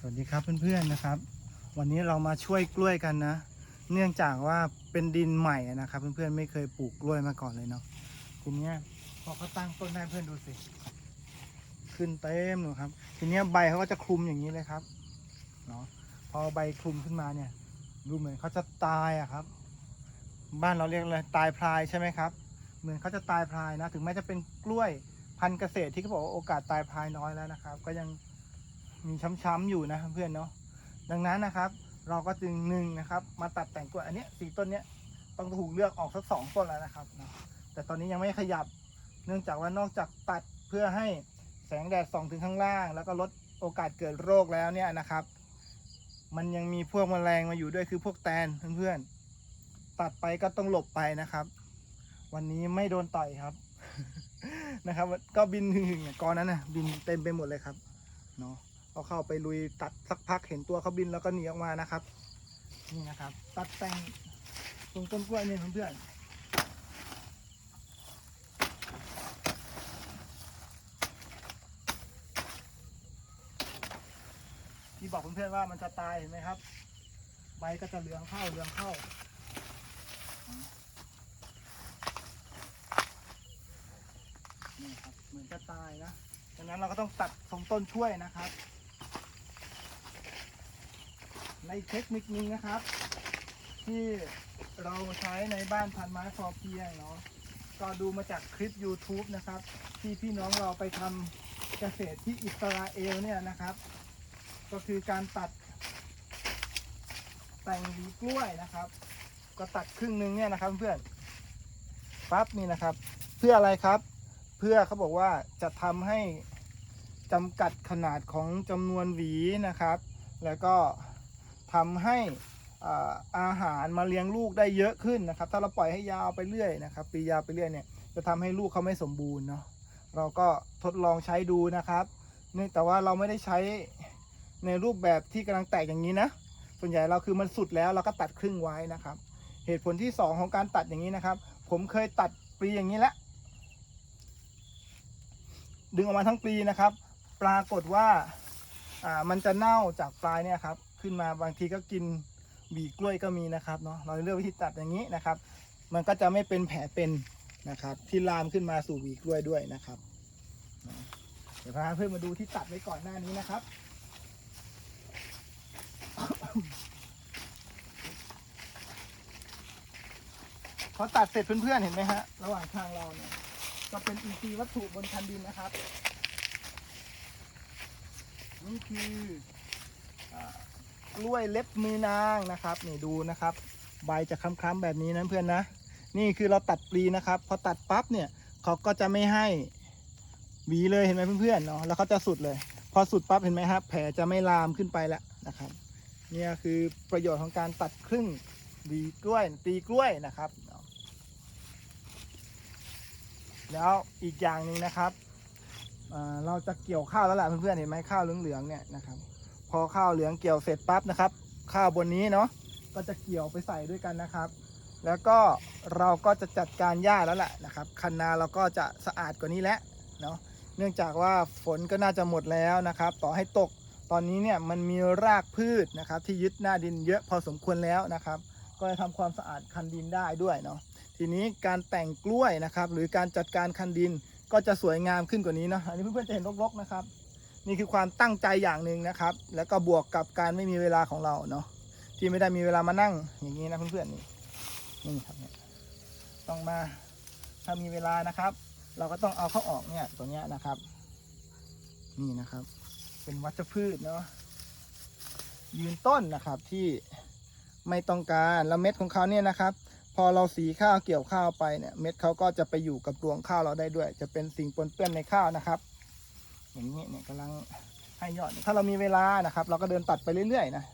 สวัสดีครับเพื่อนๆนะครับ วันนี้เรามาช่วยกล้วยกันนะ เนื่องจากว่าเป็นดินใหม่นะครับเพื่อนๆไม่เคยปลูกกล้วยมาก่อนเลยเนาะทีเนี้ยพอเขาตั้งต้นได้เพื่อนดูสิขึ้นเต็มเลยครับ ทีเนี้ยใบเขาก็จะคลุมอย่างนี้เลยครับเนาะพอใบคลุมขึ้นมาเนี่ย ดูเหมือนเขาจะตายอะครับ บ้านเราเรียกอะไรตายพลายใช่ไหมครับ เหมือนเขาจะตายพลายนะ ถึงแม้จะเป็นกล้วยพันธุ์เกษตรที่เขาบอกว่าโอกาสตายพลายน้อยแล้วนะครับ ก็ยัง มีช้ำๆอยู่นะเพื่อนเนาะดังนั้นนะครับ เราก็จึงหนึ่งนะครับ มาตัดแต่งกล้วยอันนี้สี่ต้นเนี้ยต้องถูกเลือกออกสักสองต้นแล้วนะครับนะแต่ตอนนี้ยังไม่ขยับ เนื่องจากว่านอกจากตัดเพื่อให้แสงแดดส่องถึงข้างล่าง แล้วก็ลดโอกาสเกิดโรคแล้วเนี่ยนะครับ มันยังมีพวกแมลงมาอยู่ด้วยคือพวกแตนเพื่อนๆตัดไปก็ต้องหลบไปนะครับ วันนี้ไม่โดนต่อยครับนะครับ ก็บินหึ่งๆก่อนนั้นนะบินเต็มไปหมดเลยครับเนาะ อเข้าไปลุยตัดสักพักเห็นตัวเขาบินแล้วก็หนีออกมานะครับ นี่นะครับ ตัดแต่งตรงต้นกล้วยเนี่ยเพื่อนๆที่บอกเพื่อนๆว่ามันจะตายเห็นไหมครับ ใบก็จะเหลืองเข้าเหลืองเข้า นี่ครับเหมือนจะตายนะดังนั้นเราก็ต้องตัดทรงต้นช่วยนะครับ ในเทคนิคนึงนะครับ ที่เราใช้ในบ้านพันไม้พอเพียงเนาะก็ดูมาจากคลิป YouTube นะครับ ที่พี่น้องเราไปทำเกษตรที่อิสราเอลเนี่ยนะครับ ก็คือการตัดแต่งหวีกล้วยนะครับ ก็ตัดครึ่งหนึงเนี่ยนะครับเพื่อนปั๊บนี่นะครับ เพื่ออะไรครับ เพื่อเขาบอกว่าจะทำให้จำกัดขนาดของจำนวนหวีนะครับ แล้วก็ ทำให้อาหารมาเลี้ยงลูกได้เยอะขึ้นนะครับ ถ้าเราปล่อยให้ยาวไปเรื่อยนะครับ ปียาวไปเรื่อยเนี่ยจะทำให้ลูกเขาไม่สมบูรณ์เนาะเราก็ทดลองใช้ดูนะครับเนื่องแต่ว่าเราไม่ได้ใช้ในรูปแบบที่กำลังแตกอย่างนี้นะ ส่วนใหญ่เราคือมันสุดแล้วเราก็ตัดครึ่งไว้นะครับ เหตุผลที่สองของการตัดอย่างนี้นะครับ ผมเคยตัดปลีอย่างนี้แล้วดึงออกมาทั้งปีนะครับ ปรากฏว่ามันจะเน่าจากปลายเนี่ยครับ ขึ้นมาบางทีก็กินหวีกล้วยก็มีนะครับเนาะเราเลือกวิธีตัดอย่างนี้นะครับ มันก็จะไม่เป็นแผลเป็นนะครับ ที่ลามขึ้นมาสู่หวีกล้วยด้วยนะครับเดี๋ยวพาเพื่อนมาดูที่ตัดไว้ก่อนหน้านี้นะครับพอตัดเสร็จเพื่อนๆเห็นไหมฮะระหว่างทางเราเนี่ยก็เป็นอินทรีย์วัตถุบนคันดินนะครับ นี่คืออ กล้วยเล็บมือนางนะครับนี่ดูนะครับ ใบจะคล้ำๆแบบนี้นะเพื่อนนะ นี่คือเราตัดปลีนะครับ พอตัดปั๊บเนี่ยเขาก็จะไม่ให้หวีเลยเห็นไหมเพื่อนๆเนาะแล้วเขาจะสุดเลย พอสุดปั๊บเห็นไหมครับแผลจะไม่ลามขึ้นไปแล้วนะครับเนี่ยคือประโยชน์ของการตัดครึ่งหวีกล้วยตีกล้วยนะครับแล้วอีกอย่างหนึ่งนะครับ เราจะเกี่ยวข้าวแล้วแหละเพื่อนๆเห็นไหมข้าวเหลืองๆเนี่ยนะครับ พอข้าวเหลืองเกี่ยวเสร็จปั๊บนะครับ ข้าวบนนี้เนาะก็จะเกี่ยวไปใส่ด้วยกันนะครับ แล้วก็เราก็จะจัดการหญ้าแล้วแหละนะครับคันนาเราก็จะสะอาดกว่านี้แล้วเนาะเนื่องจากว่าฝนก็น่าจะหมดแล้วนะครับ ต่อให้ตกตอนนี้เนี่ยมันมีรากพืชนะครับ ที่ยึดหน้าดินเยอะพอสมควรแล้วนะครับ ก็จะทำความสะอาดคันดินได้ด้วยเนาะทีนี้การแต่งกล้วยนะครับ หรือการจัดการคันดินก็จะสวยงามขึ้นกว่านี้เนาะอันนี้เพื่อนๆจะเห็นรกๆนะครับ นี่คือความตั้งใจอย่างหนึ่งนะครับ แล้วก็บวกกับการไม่มีเวลาของเราเนาะที่ไม่ได้มีเวลามานั่งอย่างนี้นะเพื่อนๆนี่นี่ครับเนี่ยต้องมาถ้ามีเวลานะครับ เราก็ต้องเอาเข้าออกเนี่ยตัวเนี้ยนะครับ นี่นะครับ เป็นวัชพืชเนาะยืนต้นนะครับที่ไม่ต้องการแล้วเม็ดของเขาเนี่ยนะครับ พอเราสีข้าวเกี่ยวข้าวไปเนี่ยเม็ดเขาก็จะไปอยู่กับรวงข้าวเราได้ด้วย จะเป็นสิ่งปนเปื้อนในข้าวนะครับ อย่างนี้เนี่ยกำลังให้ยอด ถ้าเรามีเวลานะครับ เราก็เดินตัดไปเรื่อยๆนะ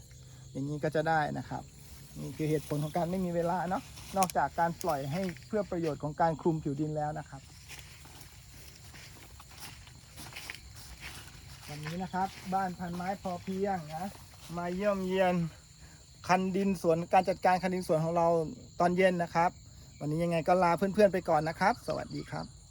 อย่างนี้ก็จะได้นะครับนี่คือเหตุผลของการไม่มีเวลาเนาะนอกจากการปล่อยให้เพื่อประโยชน์ของการคลุมผิวดินแล้วนะครับ วันนี้นะครับบ้านพันไม้พอเพียงนะมาเยี่ยมเยียนคันดินสวนการจัดการคันดินสวนของเราตอนเย็นนะครับ วันนี้ยังไงก็ลาเพื่อนๆไปก่อนนะครับ สวัสดีครับ